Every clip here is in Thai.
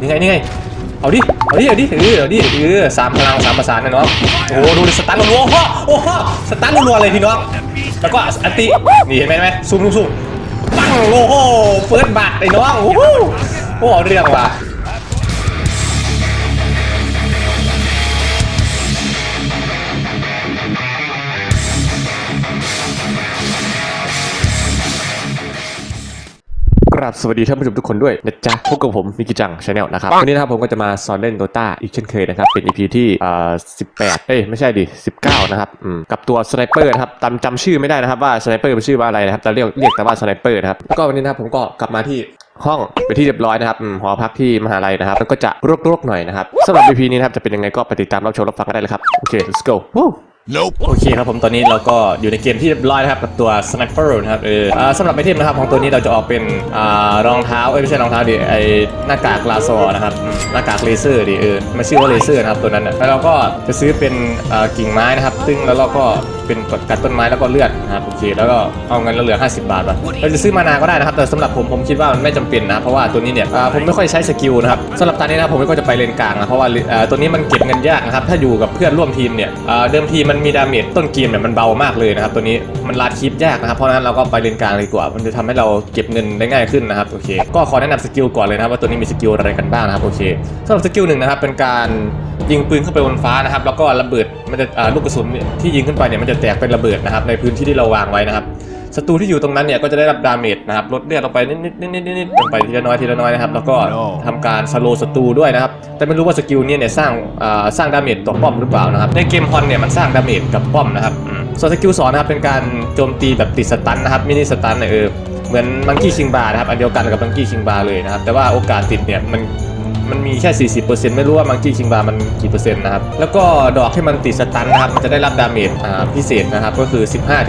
นี่ไงนี่ไงเอาดิ เอาดิ เอาดิ เออ เอาดิ เออสามพลังสามประสานนะน้องโอ้โห ดูสตันรัวๆโอ้โหโอ้โห สตันรัวๆเลยพี่น้อง แล้วก็อันติ นี่เห็นไหมไหมซูมซูมซูมปังโอ้โหเฟิร์สบัตไอ้น้อง โอ้โห โอ้โหเอาเรื่องว่ะ บสวัสดีท่านผู้ชมทุกคนด้วยนะจ๊ะพบกับผมมิกิจังชาแนลนะครับวันนี้นะครับผมก็จะมาสอนเล่นโดตาอีกเช่นเคยนะครับ เป็น EP ที่เอ่อ18 เอ้ยไม่ใช่ดิ 19 นะครับอืมกับตัวสไนเปอร์นะครับจำจำชื่อไม่ได้นะครับว่าสไนเปอร์เป็นชื่อว่าอะไรนะครับแต่เรียกเรียกแต่ว่าสไนเปอร์นะครับแล้วก็วันนี้นะครับผมก็กลับมาที่ห้องไปนที่เรียบร้อยนะครับอืมหอพักที่มหาลัยนะครับแล้วก็จะรกๆหน่อยนะครับสำหรับ EP นี้นะครับจะเป็นยังไงก็ไปติดตามรับชมรับฟังกันได้เลยครับโอเค let's go Woo! Nope. โอเคครับผมตอนนี้เราก็อยู่ในเกมที่เรียบร้อยนะครับกับตัว Sniper นะครับเออสำหรับไอเทมนะครับของตัวนี้เราจะออกเป็นรองเท้าเอ้ยไม่ใช่รองเท้าดิไอหน้ากากลาซอนะครับหน้ากากเลเซอร์ดิเออมันชื่อว่าเลเซอร์นะครับตัวนั้นแล้วเราก็จะซื้อเป็นกิ่งไม้นะครับซึ่งแล้วเราก็เป็นกัดต้นไม้แล้วก็เลือดนะครับโอเคแล้วก็เอาเงินเราเหลือ 50 บาทป่ะเราจะซื้อมานาก็ได้นะครับแต่สำหรับผมผมคิดว่ามันไม่จำเป็นนะเพราะว่าตัวนี้เนี่ยผมไม่ค่อยใช้สกิลนะครับสำหรับตอนนี้นะครับผมก็จะไปเลนกลางนะเพราะว่าตัวนี้มันเก็บเงินยากนะครับถ้าอยู่กับเพื่อนร่วมทีมเนี่ยเดิมทีมันมีดาเมจต้นเกมเนี่ยมันเบามากเลยนะครับตัวนี้มันลาดคลิปยากนะครับเพราะนั้นเราก็ไปเลนกลางเลยดีกว่า มันจะทำให้เราเก็บเงินได้ง่ายขึ้นนะครับโอเคก็ขอแนะนำสกิลก่อนเลยนะครับว่าตัวนี้มีสกิลอะไรกันบ้างนะครับโอเคสำหรับสกิลหนึ่งนะครับเป็นการยิงปืนขึ้นไปบนฟ้านะครับแล้วก็ระเบิดมันจะลูกกระสุนที่ยิงขึ้นไปเนี่ยมันจะแตกเป็นระเบิดนะครับในพื้นที่ที่เราวางไว้นะครับ ศัตรูที่อยู่ตรงนั้นเนี่ยก็จะได้รับดาเมจนะครับลดเลือดลงไปนิดนิดนิดนิดนิดลงไปทีละน้อยทีละน้อยนะครับแล้วก็ทำการสโลว์ศัตรูด้วยนะครับแต่ไม่รู้ว่าสกิลเนี่ยเนี่ยสร้างอ่าสร้างดาเมจต่อป้อมหรือเปล่านะครับในเกมฮอนเนี่ยมันสร้างดาเมจกับป้อมนะครับส่วนสกิลสองนะครับเป็นการโจมตีแบบติดสตันนะครับมินิสตันเนี่ยเออเหมือนมังกี้คิงบาร์นะครับอันเดียวกันกับมังกี้คิงบาร์เลยนะครับแต่ว่าโอกาสติดเนี่ยมัน มันมีแค่ 40%ไม่รู้ว่ามังกี้คิงบาร์มันกี่เปอร์เซ็นต์นะครับ แล้วก็ดอกที่มันติดสตันนะครับ มันจะได้รับดาเมจอ่าพิเศษนะครับ ก็คือ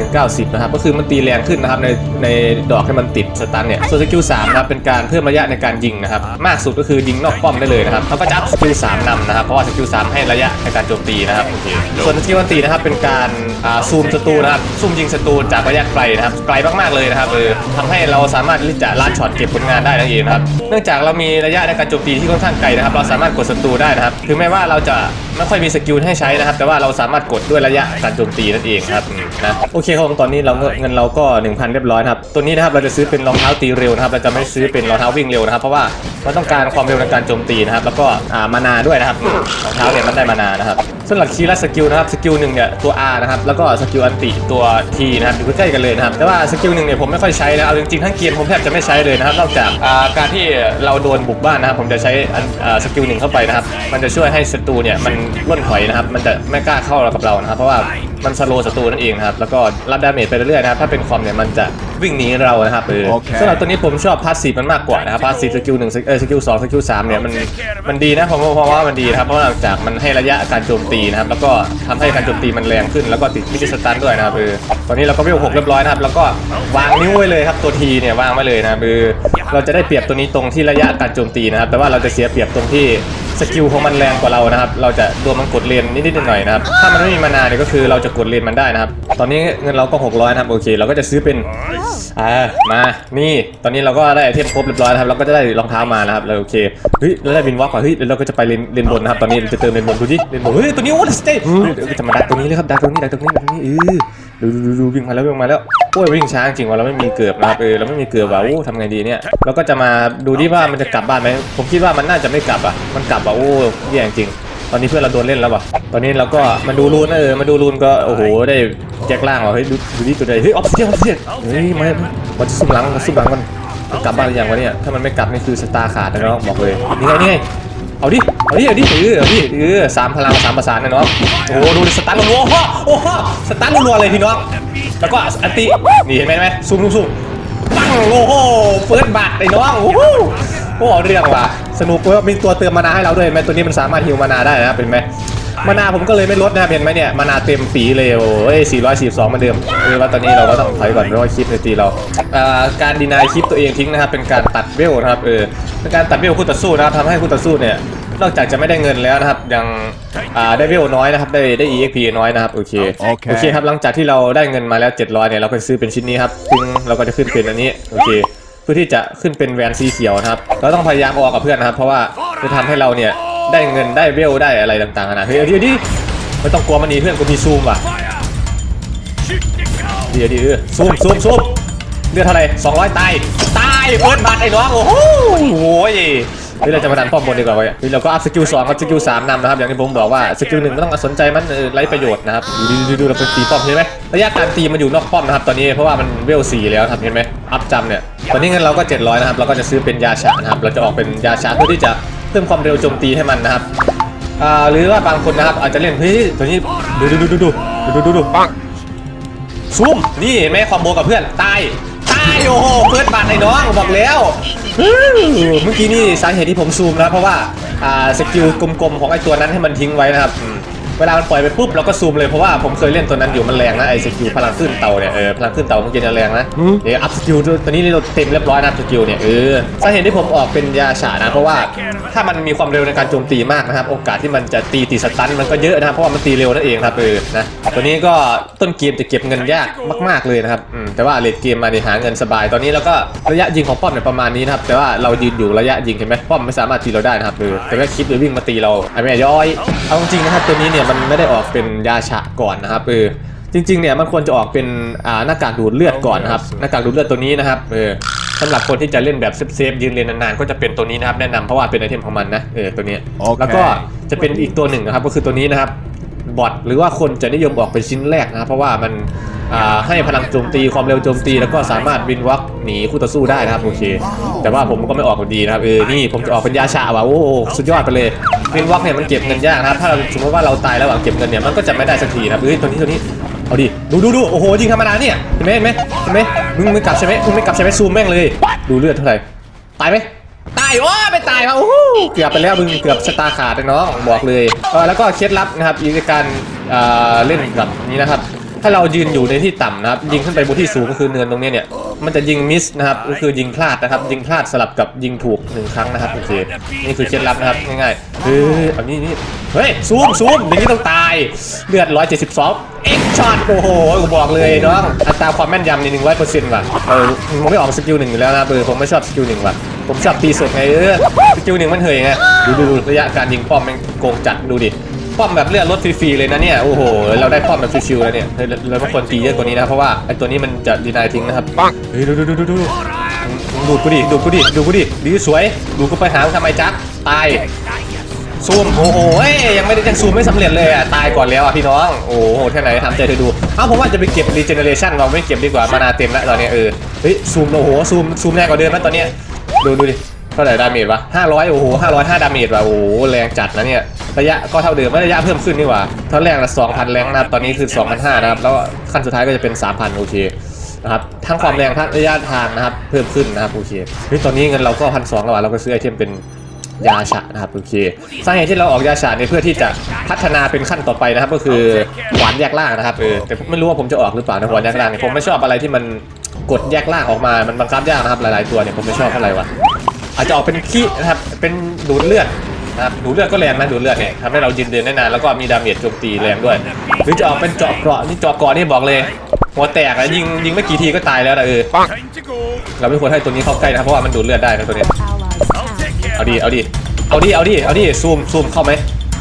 15-90 นะครับ ก็คือมันตีแรงขึ้นนะครับในในดอกที่มันติดสตันเนี่ยส่วนสกิล3นะครับเป็นการเพิ่มระยะในการยิงนะครับ มากสุดก็คือยิงนอกป้อมได้เลยนะครับแล้วก็จะอัพสกิล3นำนะครับ เพราะว่าสกิล3ให้ระยะในการโจมตีนะครับโอเคส่วนสกิลอันตีนะครับเป็นการอ่าซูมศัตรูนะครับซูมยิงศัตรูจากระยะไกลนะครับไกลมากๆเลยนะครับเออทำให้เราสามารถที่จะลัดช็อตเก็บผลงานได้นั่นเองนะครับเนื่องจากเรามีระยะในการโจมตีที่ค่อนข้างไกลนะครับ เราสามารถกดศัตรูได้นะครับ ถึงแม้ว่าเราจะไม่ค่อยมีสกิลให้ใช้นะครับ แต่ว่าเราสามารถกดด้วยระยะการโจมตีนั่นเองครับนะโอเคครับตอนนี้เราเงินเราก็ 1,000 เรียบร้อยครับตัวนี้นะครับเราจะซื้อเป็นรองเท้าตีเร็วนะครับเราจะไม่ซื้อเป็นรองเท้าวิ่งเร็วนะครับ เพราะว่าเราต้องการความเร็วในการโจมตีนะครับ แล้วก็อ่ามานาด้วยนะครับรองเท้าเนี่ยมันได้มานานะครับสำหรับคีย์และสกิลนะครับสกิลหนึ่งเนี่ยตัว R นะครับแล้วก็สกิลอันติตัว T นะครับอยู่ใกล้กันเลยนะครับแต่ว่าสกิลหนึ่งเนี่ยผมไม่ค่อยใช้นะเอาจริงๆทั้งเกมผมแทบจะไม่ใช้เลยนะครับนอกจากการที่เราโดนบุกบ้านนะครับผมจะใช้สกิลหนึ่งเข้าไปนะครับมันจะช่วยให้ศัตรูเนี่ยมันล่นหอยนะครับ มันจะไม่กล้าเข้ากับเรานะครับ เพราะว่า มันสโลว์ศัตรูนั่นเองนะครับ แล้วก็รับดาเมจไปเรื่อยๆนะครับ ถ้าเป็นคอมเนี่ยมันจะวิ่งหนีเรานะครับเออโอเค สำหรับตัวนี้ผมชอบพาสซีฟมันมากกว่านะครับพาสซีฟสกิลหนึ่งเออสกิลสองสกิลสามเนี่ยมันมันดีนะผมว่าเพราะว่ามันดีนะครับเพราะว่าหลังจากมันให้ระยะการโจมตีนะครับ แล้วก็ทำให้การโจมตีมันแรงขึ้น แล้วก็ติดมิดสตันด้วยนะครับเออตอนนี้เราก็เวลหกเรียบร้อยนะครับ แล้วก็วางนิ้วไว้เลยครับตัวทีเนี่ยวางไว้เลยนะครับเออเราจะได้เปรียบตัวนี้ตรงที่ระยะการโจมตีนะครับ แต่ว่าเราจะเสียเปรียบตรงที่ สกิลของมันแรงกว่าเรานะครับ เราจะโดนมันกดเลนนิดๆหน่อยๆนะครับ ถ้ามันไม่มีมานาเนี่ยก็คือเราจะกดเลนมันได้นะครับ ตอนนี้เงินเราก็ 600นะครับโอเค เราก็จะซื้อเป็นอ่ามานี่ตอนนี้เราก็ได้ไอเทมครบเรียบร้อยนะครับเราก็จะได้รองเท้ามานะครับแล้วโอเคเฮ้ยเราได้บินวอล์กว่ะเฮ้ยแล้วเราก็จะไปเลนเลนบนนะครับตอนนี้เราจะเติมเลนบนดูดิเลนบนเฮ้ยตัวนี้โอ้สเตย์เดี๋ยวจะมาดักตรงนี้เลยครับดักตรงนี้ดักตรงนี้ดักตรงนี้เออดูดูดูดูวิ่งมาแล้ววิ่งมาแล้วโอ้ยวิ่งช้าจริงว่ะเราไม่มีเกือบนะครับเออเราไม่มีเกือบว่ะโอ้ทำไงดีเนี่ยเราก็จะมาดูดิว่ามันจะกลับบ้านไหมผมคิดว่ามันน่าจะไม่กลับอะมันกลับอะโอ้แย่จริง ตอนนี้เพื่อนเราโดนเล่นแล้วว่ะ ตอนนี้เราก็มาดูรูนนะเออ มาดูรูนก็โอ้โหได้แจ็คล่างว่ะเฮ้ยดูดูดิตัวใดเฮ้ยออฟเซียนออฟเซียนเฮ้ยมามันจะซุ่มหลังมันซุ่มหลังมันกลับบ้านหรือยังวะเนี่ยถ้ามันไม่กลับนี่คือสตาร์ขาดนะน้องบอกเลยนี่ไงนี่ไงเอาดิเอาดิเอาดิเออเอาดิเออสามพลังสามประสานนะน้องโอ้โหดูสตันรัวโอ้โหโอ้โหสตันรัวเลยพี่น้องแล้วก็อันตินี่เห็นไหมไหมซูมซูมซูมปังโอ้โหเฟิร์สบัตไอ้น้องโอ้โห โอ้โหเอาเรื่องว่ะสนุกเว้ยมีตัวเติมมานาให้เราด้วยเห็นไหมตัวนี้มันสามารถฮิวมานาได้นะครับเป็นไหมมานาผมก็เลยไม่ลดนะครับเห็นไหมเนี่ยมานาเต็มปีเลยโอ้ย442เหมือนเดิมคือว่าตอนนี้เราก็ต้องถอยก่อนเพราะว่าคลิปในตีเราเอ่อการดีนายคลิปตัวเองทิ้งนะครับเป็นการตัดเวลนะครับเออเป็นการตัดเวลคู่ต่อสู้นะครับทำให้คู่ต่อสู้เนี่ยนอกจากจะไม่ได้เงินแล้วนะครับยังอ่าได้เวลน้อยนะครับได้ได้ EXP น้อยนะครับโอเคโอเคโอเคครับหลังจากที่เราได้เงินมาแล้ว 700เนี่ยเราก็ซื้อเป็นชิ้นนี้ครับซึ่งเราก็จะขึ้นเป็นอันนี้โอเค เพื่อที่จะขึ้นเป็นแวนสีเขียวนะครับเราต้องพยายามออกกับเพื่อนนะครับ เพราะว่าจะทำให้เราเนี่ยได้เงินได้เวลได้อะไรต่างๆนะเฮ้ยเดี๋ยวดิไม่ต้องกลัวมันหนีเพื่อนกูมีซูมว่ะเดี๋ยวดิเออซูมซูมซูมเลือดเท่าไหร่200ตายตายเปิดบัตรไอ้น้องโอ้โหโอ้ย เฮ้ยเราจะมาดันป้อมบนดีกว่าเว้ยเฮ้ยเราก็อัพสกิลสองกับสกิลสามนำนะครับอย่างที่ผมบอกว่าสกิลหนึ่งไม่ต้องสนใจมันเออไร้ประโยชน์นะครับดูดูดูดูเราไปตีป้อมใช่ไหมระยะการตีมันอยู่นอกป้อมนะครับตอนนี้เพราะว่ามันเวลสี่แล้วครับเห็นไหมอัพจำเนี่ยตอนนี้เงินเราก็ 700นะครับเราก็จะซื้อเป็นยาฉะนะครับเราจะออกเป็นยาฉะเพื่อที่จะเพิ่มความเร็วโจมตีให้มันนะครับอ่าหรือว่าบางคนนะครับอาจจะเล่นเฮ้ยตัวนี้ดูดูดูดูดูดูดูดูดูปังซูมนี่แม่คอมโบกับเพื่อนตาย โอ้โหเปิดบาดในน้องบอกแล้วเมื่อกี้นี่สาเหตุที่ผมซูมนะเพราะว่าอ่าสกิลกลมๆของไอ้ตัวนั้นให้มันทิ้งไว้นะครับ เวลามันปล่อยไปปุ๊บเราก็ซูมเลยเพราะว่าผมเคยเล่นตัวนั้นอยู่มันแรงนะไอ้สกิลพลังขึ้นเตาเนี่ยเออพลังขึ้นเตามันกินจะแรงนะเดี๋ยวอัพสกิลตัวนี้เราเต็มเรียบร้อยนะสกิลเนี่ยเออสาเหตุที่ผมออกเป็นยาฉานะเพราะว่าถ้ามันมีความเร็วในการโจมตีมากนะครับโอกาสที่มันจะตีติดสตันมันก็เยอะนะครับเพราะว่ามันตีเร็วนั่นเองครับเออนะตัวนี้ก็ต้นเกมจะเก็บเงินยากมาก ๆเลยนะครับอืมแต่ว่าเลดเกมมาเนี่ยหาเงินสบายตอนนี้แล้วก็ระยะยิงของป้อมเนี่ยประมาณนี้นะครับแต่ว่าเรายืนอยู่ระยะยิงเห็นไหมป้อมไม่สามารถตีเราได้นะครับเออแต่ว่าคลิปหรือวิ่งมาตีเราไอ้แม่ย้อยเอาจริงๆนะครับตัวนี้เนี่ยมันไม่ได้ออกเป็นยาฉะก่อนนะครับเออจริงๆเนี่ยมันควรจะออกเป็นอ่าหน้ากากดูดเลือดก่อนนะครับหน้ากากดูดเลือดตัวนี้นะครับเออสำหรับคนที่จะเล่นแบบเซฟๆยืนเรียนนานๆก็จะเป็นตัวนี้นะครับแนะนำเพราะว่าเป็นไอเทมของมันนะเออตัวนี้โอเค แล้วก็จะเป็นอีกตัวหนึ่งนะครับก็คือตัวนี้นะครับบอทหรือว่าคนจะนิยมออกเป็นชิ้นแรกนะครับเพราะว่ามันอ่า ให้พลังโจมตีความเร็วโจมตี แล้วก็สามารถบินวักหนีคู่ต่อสู้ได้นะครับโอเค แต่ว่าผมก็ไม่ออกคนดีนะครับเออนี่ผมจะออกเป็นยาชาว่ะโอ้สุดยอดไปเลยบินวักเนี่ยมันเก็บเงินยากนะครับถ้าเราสมมติว่าเราตายแล้วหวังเก็บเงินเนี่ยมันก็จะไม่ได้สักทีนะครับเอ้ยตัวนี้ตัวนี้เอาดิดูดูดูโอ้โหยิงธรรมดาเนี่ยเห็นไหมเห็นไหมเห็นไหมมึงไม่กลับใช่ไหมมึงไม่กลับใช่ไหมซูมแม่งเลย ดูเลือดเท่าไหร่ตายไหมตายโอ้ไม่ตายมาโอ้โหเกือบไปแล้วมึงเกือบชะตาขาดเลยน้องบอกเลยเออแล้วก็เคล็ดลับนะครับในการเล่นกับนี้นะครับ ถ้าเรายืนอยู่ในที่ต่ำนะครับ ยิงขึ้นไปบนที่สูงก็คือเนินตรงนี้เนี่ย มันจะยิงมิสนะครับ ก็คือยิงพลาดนะครับ ยิงพลาดสลับกับยิงถูกหนึ่งครั้งนะครับโอเค นี่คือเคล็ดลับนะครับง่ายๆ เฮ้ยเอานี่นี่เฮ้ยซูมซูมอย่างนี้ต้องตาย เลือด 172 เอ็กช็อตโอ้โหกูบอกเลยน้องอัตราความแม่นยำใน100%ว่ะเออมึงไม่ออกสกิลหนึ่งอยู่แล้วนะเออผมไม่ชอบสกิลหนึ่งว่ะผมชอบตีสดไงเออสกิลหนึ่งมันเหยไงดูดูดูระยะการยิงป้อมมันโกงจัดดูดิ ป้อมแบบเลือดลดฟรีๆเลยนะเนี่ย โอ้โห เราได้ป้อมแบบชิวๆแล้วเนี่ยเฮ้ยเราเราไม่ควรตีเยอะกว่านี้นะ เพราะว่าไอ้ตัวนี้มันจะดีนายทิ้งนะครับเฮ้ยดูดูดูดูดูดูดูดกูดิดูดกูดิดูดกูดิดีสวย ดูดกูไปหาทำไมจ๊ะตายซูมโอ้โหเอ้ยยังไม่ได้ยังซูมไม่สำเร็จเลยอะตายก่อนแล้วอะพี่น้อง โอ้โหแค่ไหนทำใจเธอดูเอ้าผมว่าจะไปเก็บรีเจเนเรชันเราไม่เก็บดีกว่ามานาเต็มแล้วตอนเนี้ยเออเฮ้ยซูมโอ้โหซูมซูมแรงกว่าเดิมแล้วตอนเนี้ยดูดูดิเท่าไหร่ดาเมจวะ500โอ้โห505ดาเมจว่ะโอ้โหแรงจัดนะเนี่ย ระยะก็เท่าเดิมไม่ระยะเพิ่มขึ้นนี่หว่าเท่าแรกละ2,000แรงนะครับตอนนี้คือ2,500นะครับแล้วขั้นสุดท้ายก็จะเป็น3,000โอเคนะครับทั้งความแรงทั้งระยะทางนะครับเพิ่มขึ้นนะครับโอเคเฮ้ยตอนนี้เงินเราก็พันสองแล้วว่ะเราก็ซื้อไอเทมเป็นยาฉะนะครับโอเคสาเหตุที่เราออกยาฉะเนี่ยเพื่อที่จะพัฒนาเป็นขั้นต่อไปนะครับ ก็คือหวานแยกล่างนะครับเออแต่ไม่รู้ว่าผมจะออกหรือเปล่านะหวานแยกล่างเนี่ยผมไม่ชอบอะไรที่มันกดแยกล่างออกมา มันบังคับยากนะครับหลาย ๆ ตัวเนี่ยผมไม่ชอบเท่าไหร่วะอาจจะออกเป็นขี้นะครับเป็นดูดเลือด นะครับดูเลือดก็แรงนะดูเลือดเนี่ยทำให้เรายืนเดินได้นานแล้วก็มีดาเมจโจมตีแรงด้วย หรือจะออกเป็นเจาะเกราะนี่เจาะเกราะนี่บอกเลย หัวแตกแล้วยิงยิงไม่กี่ทีก็ตายแล้วนะเออเราไม่ควรให้ตัวนี้เข้าใกล้นะครับเพราะว่ามันดูดเลือดได้นะตัวนี้เอาดิเอาดิเอาดิเอาดิเอาดิซูมซูมเข้าไหม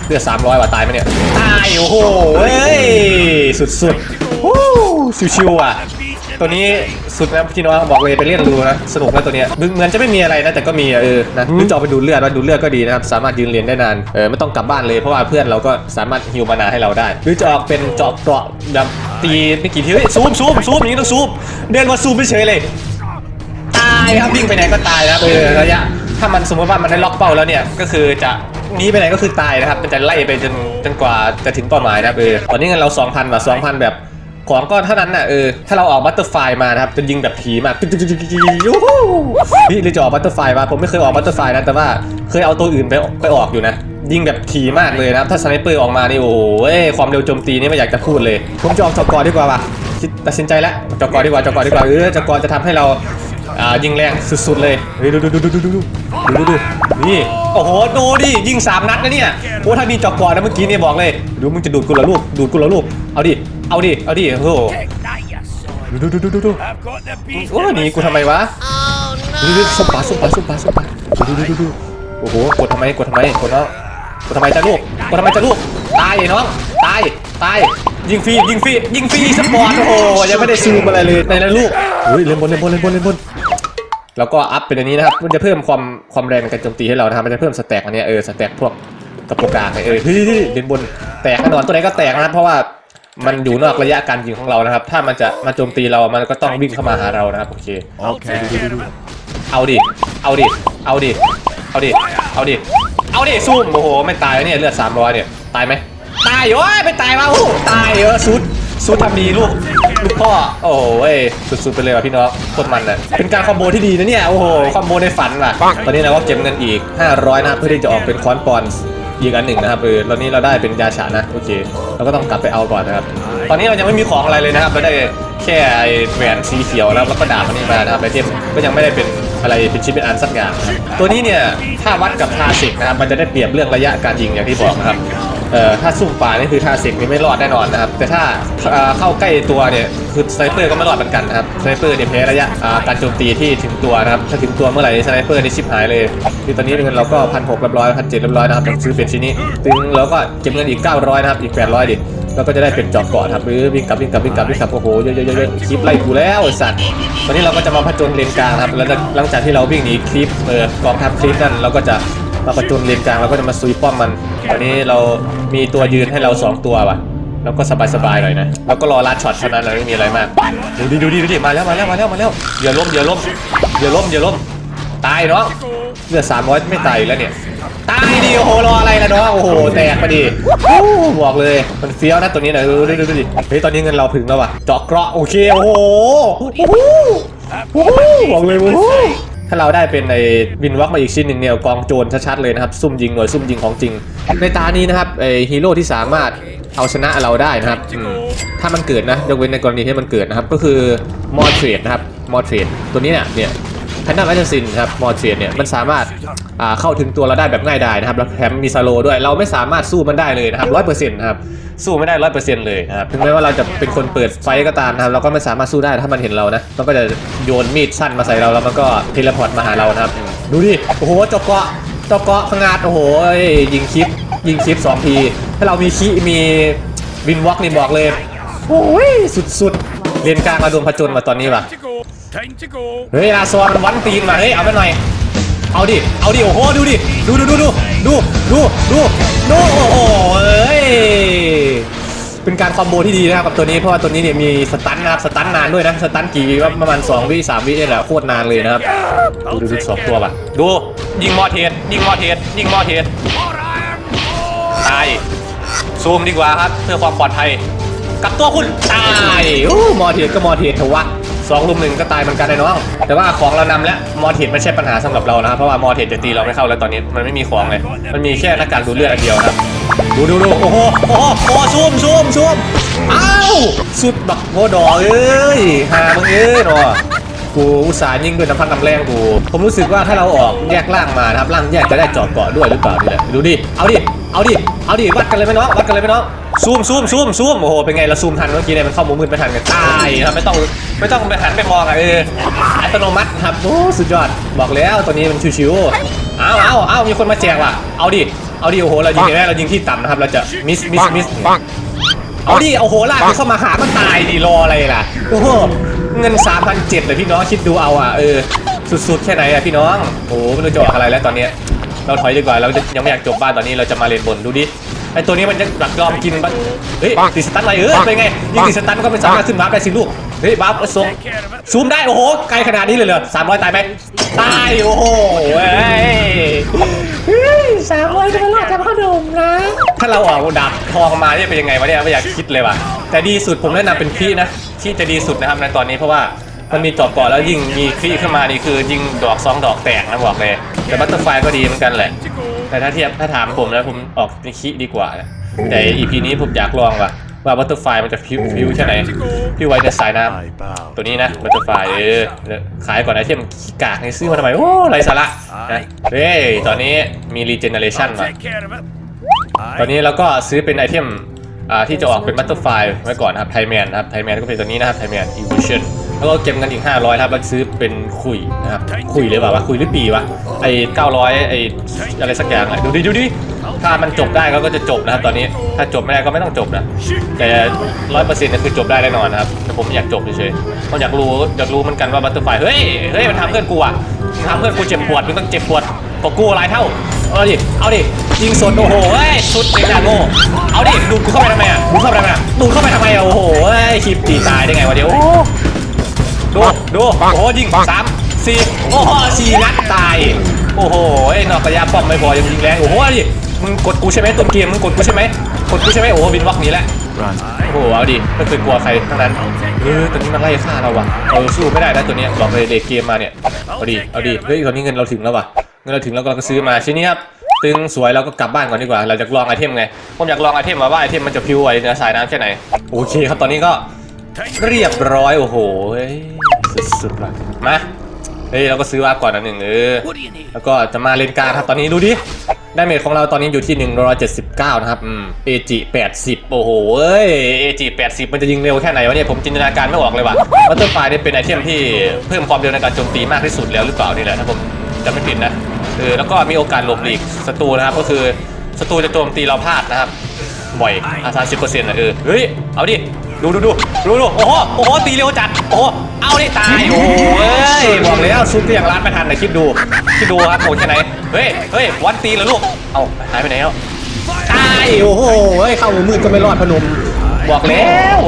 เลือดสามร้อยว่ะตายไหมเนี่ยตายโอ้โหเฮ้ยสุดๆวู้ชิวๆอะ ตัวนี้สุดนะพี่น้องบอกเลยไปเล่นดูนะสนุกนะตัวเนี้ยเหมือนจะไม่มีอะไรนะแต่ก็มีอะเออนะหรือจะเอาไปดูเลือดว่าดูเลือดก็ดีนะครับสามารถยืนเรียนได้นานเออไม่ต้องกลับบ้านเลยเพราะว่าเพื่อนเราก็สามารถฮิวมานาให้เราได้ หรือจะออกเป็นเจาะเกราะแบบตีไม่กี่ทีเฮ้ยซูมซูมซูมอย่างนี้ต้องซูมเดินมาซูมไม่เฉยเลย ตายครับวิ่งไปไหนก็ตายนะครับเออระยะถ้ามันสมมติว่ามันได้ล็อกเป้าแล้วเนี่ยก็คือจะหนีไปไหนก็คือตายนะครับมันจะไล่ไปจนจนกว่าจะถึงเป้าหมายนะครับเออตอนนี้เงินเรา2,000ว่ะ2,000แบบ ของก็เท่านั้นน่ะเออถ้าเราออกบัตเตอร์ไฟมานะครับจะยิงแบบผีมากตึ๊กตึ๊กตึ๊กตึ๊กตึ๊กยูฮูนี่หรือจะออกบัตเตอร์ไฟมาผมไม่เคยออกบัตเตอร์ไฟนะแต่ว่าเคยเอาตัวอื่นไปไปออกอยู่นะ ยิงแบบถี่มากเลยนะครับถ้าสไนเปอร์ออกมานี่โอ้โหเอ้ยความเร็วโจมตีนี่ไม่อยากจะพูดเลย ผมจะออกจอกอดีกว่าป่ะตัดสินใจแล้วจอกอดีกว่าจอกอดีกว่าเออจอกอจะทำให้เรา อ่ายิงแรงสุดๆเลยเฮ้ยดูดูดูดูดูดูดูดูดูนี่โอ้โหดูดิยิงสามนัดนะเนี่ยโอ้ถ้ามีจอกก่อนนะเมื่อกี้เนี่ยบอกเลยดูมึงจะดูดกูละลูกดูดกูละลูกเอาดิเอาดิเอาดิโอ้โหดูดูดูดูดูโอ้หนีกูทำไมวะดูดูสมปลาส้มปลาส้มปลาส้มปลาดูดูดูดูโอ้โหกดทำไมกดทำไมกดน้องกดทำไมจะลูกกดทำไมจะลูกตายน้องตายตายยิงฟรียิงฟรียิงฟรีสปอร์ตโอ้โหยังไม่ได้ซูมอะไรเลยในนั้นลูก เฮ้ยเล่นบนเล่นบนเล่นบนเล่นบนแล้วก็อัพเป็นอันนี้นะครับ มันจะเพิ่มความความแรงในการโจมตีให้เรานะครับ มันจะเพิ่มสแต็กอันเนี้ยเออสแต็กพวกตะโปกาเออเฮ้ยเฮ้ยเล่นบนแตกแน่นอนตัวไหนก็แตกนะครับเพราะว่ามันอยู่นอกระยะการยิงของเรานะครับ ถ้ามันจะมาโจมตีเรา มันก็ต้องวิ่งเข้ามาหาเรานะครับ โอเค I'll take care of it. เอาดิ เอาดิ เอาดิ เอาดิ เอาดิ เอาดิซูมโอ้โห ไม่ตายแล้วเนี่ยเลือด300เนี่ย ตายไหม ตายโอ้ยไม่ตายว่ะโอ้โหตายเออซุดซุดทำดีลูก ลูกพ่อ โอ้โหเว้ยสุดๆไปเลยว่ะพี่น้องโคตรมันเลยเป็นการคอมโบที่ดีนะเนี่ย โอ้โห คอมโบในฝันว่ะ ตอนนี้เราก็เก็บเงินอีก 500นะครับเพื่อที่จะออกเป็นคอนปอนส์อีกอันหนึ่งนะครับเออตอนนี้เราได้เป็นยาฉานะ โอเค เราก็ต้องกลับไปเอาก่อนนะครับ ตอนนี้เรายังไม่มีของอะไรเลยนะครับ เราได้แค่ไอ้แหวนสีเขียวแล้วแล้วก็ดาบอันนี้มานะครับไอเทมก็ยังไม่ได้เป็นอะไรเป็นชิ้นเป็นอันสักอย่างนะครับตัวนี้เนี่ย ถ้าวัดกับทาสิกนะครับ มันจะได้เปรียบเรื่องระยะการยิงอย่างที่บอกนะครับ เอ่อถ้าซุ่มป่านี่คือทาสิกนี่ไม่รอดแน่นอนนะครับ แต่ถ้าเอ่อเข้าใกล้ตัวเนี่ยคือสไนเปอร์ก็ไม่รอดเหมือนกันนะครับสไนเปอร์เนี่ยแพ้ระยะอ่าการโจมตีที่ถึงตัวนะครับถ้าถึงตัวเมื่อไหร่สไนเปอร์นี่ชิบหายเลยคือตอนนี้เงินเราก็พันหกเรียบร้อยพันเจ็ดเรียบร้อยนะครับซื้อเป็นชิ้นนี้ถึงเราก็เก็บเงินอีก 900นะครับอีก 800ดิแล้วก็จะได้เป็นจอบเกาะครับหรือวิ่งกลับวิ่งกลับวิ่งกลับวิ่งกลับโอ้โหเยอะๆๆๆคลิปไล่กูแล้วไอ้สัตว์ตอนนี้เราก็จะมาผจญเลนกลางครับแล้วหลังจากที่เราวิ่งหนีคลิปเออกองทัพคลิปนั่นเราก็จะ มาผจญเลนกลางเราก็จะมาซุยป้อมมันตอนนี้เรามีตัวยืนให้เราสองตัวว่ะแล้วก็สบายๆหน่อยนะแล้วก็รอลัดช็อตเท่านั้นเราไม่มีอะไรมากดูดิดูดิดูดิมาแล้วมาแล้วมาแล้วมาแล้วอย่าล้มอย่าล้มอย่าล้มอย่าล้มตายเนาะเลือดสามร้อยไม่ตายแล้วเนี่ยตายดิโอ้โหรออะไรล่ะเนาะโอ้โหแตกไปดิโอ้บอกเลยมันเฟี้ยวนะตัวนี้หนะดูดูดูดูดิเฮ้ยตอนนี้เงินเราถึงแล้วว่ะเจาะเกราะโอเคโอ้โหโอ้โหโอ้โหบอกเลยโอ้โห ถ้าเราได้เป็นในวินวักมาอีกชิ้นหนึ่งเนี่ยกองโจรชัดๆเลยนะครับ ซุ่มยิงหน่วยซุ่มยิงของจริง ในตานี้นะครับไอฮีโร่ที่สามารถเอาชนะเราได้นะครับถ้ามันเกิดนะยกเว้นในกรณีที่มันเกิดนะครับ ก็คือมอเทรดนะครับมอเทรดตัวนี้เนี่ยเนี่ย แพนด้าแอสซินครับมอร์เทรดเนี่ยมันสามารถาเข้าถึงตัวเราได้แบบง่ายดายนะครับแล้วแถมมีสโลด้วยเราไม่สามารถสู้มันได้เลยนะครับร้อยเปอร์เซ็นต์นะครับสู้ไม่ได้ร้อยเปอร์เซ็นต์เลยนะครับถึงแม้ว่าเราจะเป็นคนเปิดไฟก็ตามนะครับเราก็ไม่สามารถสู้ได้ถ้ามันเห็นเรานะมันก็จะโยนมีดสั้นมาใส่เราแล้วมันก็เทเลพอร์ตมาหาเรานะครับดูดิโอ้โหเจาะเกาะเจาะเกาะพังาดโอ้โหยิงคลิปยิงคลิปสองทีถ้าเรามีคีมีวินวอล์กนี่บอกเลยโอ้ยสุดๆเรียนกลางมาดวงผจญมาตอนนี้ว่ะ เฮ้ยลาซอนมันวันตีนมาเฮ้ยเอาไปหน่อย เอาดิ เอาดิ โอ้โห ดูดิ ดูดูดูดูดูดูดูดูโอ้โหเอ้ย เป็นการคอมโบที่ดีนะครับกับตัวนี้ เพราะว่าตัวนี้เนี่ยมีสตันนะครับสตันนานด้วยนะ สตันกี่วิวะประมาณ 2 วิ 3 วิเนี่ยแหละโคตรนานเลยนะครับดูดูดูสองตัวป่ะ ดู ยิงมอเทสยิงมอเทสยิงมอเทสตาย ซูมดีกว่าครับ เพื่อความปลอดภัย กับตัวคุณตายอู้มอเทสก็มอเทสเถอะวะ สองลุมหนึ่งก็ตายเหมือนกันไอ้น้อง แต่ว่าของเรานำแล้วมอเทสไม่ใช่ปัญหาสำหรับเรานะครับเพราะว่ามอเทสจะตีเราไม่เข้าแล้วตอนนี้มันไม่มีของเลย มันมีแค่หน้ากากดูดเลือดอันเดียวนะครับดูดูดูโอ้โหโอ้โหโอ้โหซูมซูมซูมอ้าวสุดบักโมดอเอ้ยหามึงเอ้ยเนาะกูอุตส่าห์ยิงด้วยน้ำพักน้ำแรงกู ผมรู้สึกว่าถ้าเราออกแยกล่างมานะครับล่างแยกจะได้จอดเกาะด้วยหรือเปล่านี่แหละดูดิ เอาดิ เอาดิ เอาดิ วัดกันเลยไหมน้อง วัดกันเลยไหมน้อง ซูมซูมซูมซูมโอ้โห เป็นไงเราซูมทันเมื่อกี้เนี่ยมันเข้ามุมมืดไม่ทันกันตายนะครับไม่ต้องไม่ต้องไปหันไปมองอะเอออัตโนมัติครับ โอ้สุดยอด บอกแล้วตัวนี้มันชิวๆเอาเอาเอามีคนมาแจกว่ะ เอาดิ เอาดิ โอ้โห เรายิงเห็นไหมเรายิงที่ต่ำนะครับ เราจะมิส มิส มิส เอาดิ โอ้โหลากมันเข้ามาหามันตายดิรออะไรล่ะ โอ้โห เงิน3,700เลยพี่น้องคิดดูเอาอะ เออ สุดๆแค่ไหนอะพี่น้อง โอ้โหไม่รู้จะออกอะไรแล้วตอนเนี้ย เราถอยดีกว่าเรายังไม่อยากจบบ้านตอนนี้เราจะมาเลนบนดูดิไอตัวนี้มันจะหลักยอมกินบ้างเฮ้ยติดสตันอะไรเออเป็นไงยิงติดสตันก็ไม่สามารถขึ้นวาร์ปได้สิลูกเฮ้ยวาร์ปส่ง Take care of it. ซูมได้โอ้โหไกลขนาดนี้เลยเหรอสามร้อยตายไหมตายโอ้โหเว้ยสามร้อยจะมาหลอกทำขนมนะถ้าเราออกดาบทองมาเนี่ยเป็นยังไงวะเนี่ยไม่อยากคิดเลยว่ะแต่ดีสุดผมแนะนำเป็นคีนะคีจะดีสุดนะครับในตอนนี้เพราะว่า มันมีจอบเกาะแล้วยิงมีคีขึ้นมานี่คือยิงดอกสองดอกแตกนะบอกเลยแต่บัตเตอร์ไฟก็ดีเหมือนกันแหละ แต่ถ้าเทียบถ้าถามผมแล้วผมออกเป็นคีดีกว่า แต่ EP นี้ผมอยากลองว่ะว่าบัตเตอร์ไฟมันจะพิวพิวแค่ไหนพี่ไว้จะสายน้ำตัวนี้นะบัตเตอร์ไฟเออขายก่อนไอเทมขี้กากให้ซื้อมาทำไม โอ้ไรสาระนะเฮ้ยตอนนี้มีรีเจเนเรชัน I'll มาตอนนี้เราก็ซื้อเป็นไอเทมที่จะออกเป็นบัตเตอร์ไฟไว้ก่อนครับไทแมนครับไทแมนก็เป็นตัวนี้นะครับไทแมนอีวิชั่น แล้วก็เก็บเงินอีก 500ครับแล้วซื้อเป็นคุยนะครับคุยเลยเปล่าวะคุยหรือปีวะไอ้900ไอ้อะไรสักอย่างอะดูดิดูดิถ้ามันจบได้ก็ก็จะจบนะครับตอนนี้ถ้าจบไม่ได้ก็ไม่ต้องจบนะแต่ร้อยเปอร์เซ็นต์เนี่ยคือจบได้แน่นอนนะครับแต่ผมอยากจบเฉยๆเพราะอยากรู้อยากรู้เหมือนกันว่าบัตเตอร์ไฟเฮ้ยเฮ้ยมันทำเพื่อนกูอะมันทำเพื่อนกูเจ็บปวดมันต้องเจ็บปวดกว่ากูหลายเท่าเอาดิเอาดิยิงสดโอ้โหเฮ้ยสุดเด็กหนาโง่เอาดิดูดกูเข้าไปทำไมอะดูดเข้าไปทำไมอะดูดเข้าไปทำไมอะโอ้โหเฮ้ยคลิปตีตายได้ไงวะเดี๋ยวโอ้ ดูดูโอ้โหยิงสามสี่โอ้โหสี่นัดตาย โอ้โหไอ้นอกระยะป้อมไม่พอยังยิงแรงโอ้โหเอาดิมึงกดกูใช่ไหมต้นเกมมึงกดกูใช่ไหมกดกูใช่ไหมโอ้โหบินวักหนี้แล้วโอ้โหเอาดิไม่เคยกลัวใครทั้งนั้นเออตัวนี้มันไล่ฆ่าเราว่ะเออสู้ไม่ได้นะตัวเนี้ยบอกเลยเด็กเกมมาเนี่ยเอาดิเอาดิเฮ้ยตอนนี้เงินเราถึงแล้วว่ะเงินเราถึงแล้วก็เราก็ซื้อมาชิ้นนี้ครับตึงสวยเราก็กลับบ้านก่อนดีกว่าเราจะลองไอเทมไงผมอยากลองไอเทมว่าว่าไอเทมมันจะพิวไหวเนื้อสายน้ำแค่ไหนโอเคครับตอนนี้ก็ เรียบร้อยโอ้โหเฮ้ยสุดๆว่ะมาเฮ้ยเราก็ซื้อว่าก่อนอันหนึ่งเออแล้วก็จะมาเลนกลารครับตอนนี้ดูดิดาเมจของเราตอนนี้อยู่ที่ 179 นะครับอืม AG 80 โอ้โหเอ้ย AG 80 มันจะยิงเร็วแค่ไหนวะเนี่ยผมจินตนาการไม่ออกเลยว่ะบัตเตอร์ไฟเนี่ยเป็นไอเทมที่เพิ่มความเร็วในการโจมตีมากที่สุดแล้วหรือเปล่านี่แหละถ้าผมจำไม่ผิดนะเออแล้วก็มีโอกาสหลบหลีกศัตรูนะครับก็คือศัตรูจะโจมตีเราพลาดนะครับบ่อยอาสาสิบเปอร์เซ็นต์ะเออเฮ้ยเอาดิ ดูดูดูดูดูโอ้โหโอ้โหตีเร็วจัดโอ้โหเอาดิตายโอ้โหเอ้ยบอกแล้วซุปก็ยังร้านไม่ทันนะคิดดูคิดดูครับโหดแค่ไหนเฮ้ยเฮ้ยวันตีแล้วลูกเอาหายไปไหนแล้วตายโอ้โหเฮ้ยเข้ามืดก็ไม่รอดพนมบอกแล้ว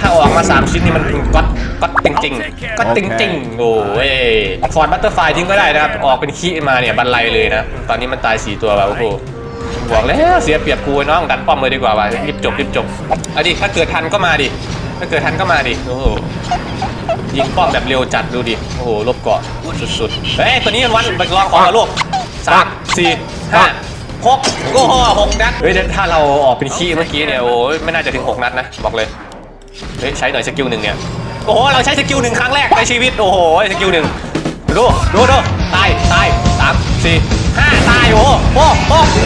ถ้าออกมา 3 ชิ้นนี่มันก๊อตก๊อตจริงๆก๊อตจริงๆโอ้ยฟอร์ดบัตเตอร์ไฟทิ้งก็ได้นะครับ ออกเป็นขี้มาเนี่ยบันไลเลยนะ ตอนนี้มันตาย 4 ตัวแบบโอ้โห บอกแล้วเสียเปรียบกูไอ้น้องดันป้อมเลยดีกว่าว่ะรีบจบรีบจบเอาดิถ้าเกิดทันก็มาดิถ้าเกิดทันก็มาดิโอ้โหยิงป้อมแบบเร็วจัดดูดิโอ้โหลบเกาะสุดๆเฮ้ยตัวนี้มันวันไปลองของเหรอลูกสามสี่ห้าหกโอ้โหหกนัดเฮ้ยถ้าเราออกเป็นขี้เมื่อกี้เนี่ยโอ้ยไม่น่าจะถึงหกนัดนะบอกเลยเฮ้ยใช้หน่อยสกิลหนึ่งเนี่ยโอ้โหเราใช้สกิลหนึ่งครั้งแรกในชีวิตโอ้โหสกิลหนึ่งดูดูดูตายตายามสี่ห้าตายโอ้โหโอ้โห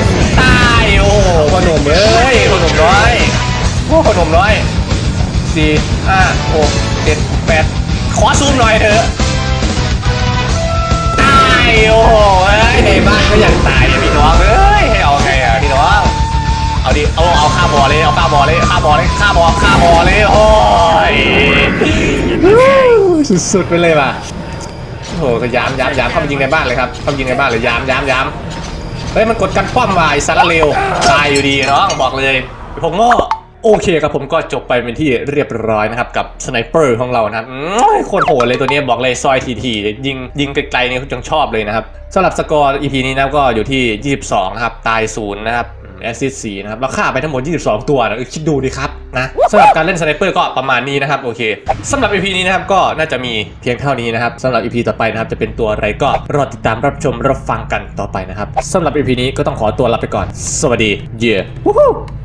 ตายโอ้โหพอหนุ่มเอ้ยพอหนุ่มน้อยโอ้พอหนุ่มน้อยสี่ห้าหกเจ็ดแปดขอซูมหน่อยเถอะตายโอ้โหเอ้ยในบ้านก็ยังตายอะพี่น้องเอ้ยให้เอาไงอะพี่น้องเอาดิเอาเอาข้าบอเลยเอาข้าบอเลยข้าบอเลยข้าบอข้าบอเลยโอ้ยสุดๆไปเลยว่ะ โหก็ยามยามยามเข้ามายิงในบ้านเลยครับเข้ามายิงในบ้านเลยยามยามยามเฮ้ยมันกดกันป้อมว่ะไอ้สารเลวตายอยู่ดีน้องบอกเลยผมโง่โอเคครับผมก็จบไปเป็นที่เรียบร้อยนะครับ กับสไนเปอร์ของเรานะครับโคตรโหดเลยตัวนี้บอกเลยซอยทีทียิงยิงไกลๆเนี่ยจังชอบเลยนะครับสำหรับสกอร์ EP นี้นะก็อยู่ที่ 22 นะครับ ตายศูนย์นะครับ แอสซิส4นะครับเราฆ่าไปทั้งหมด 22 ตัวนะคิดดูดิครับนะสำหรับการเล่นสไนเปอร์ก็ประมาณนี้นะครับโอเคสำหรับ EP นี้นะครับก็น่าจะมีเพียงเท่านี้นะครับสำหรับ EP ต่อไปนะครับจะเป็นตัวอะไรก็รอติดตามรับชมรับฟังกันต่อไปนะครับสำหรับ EP นี้ก็ต้องขอตัวลาไปก่อน สวัสดีเย่ yeah.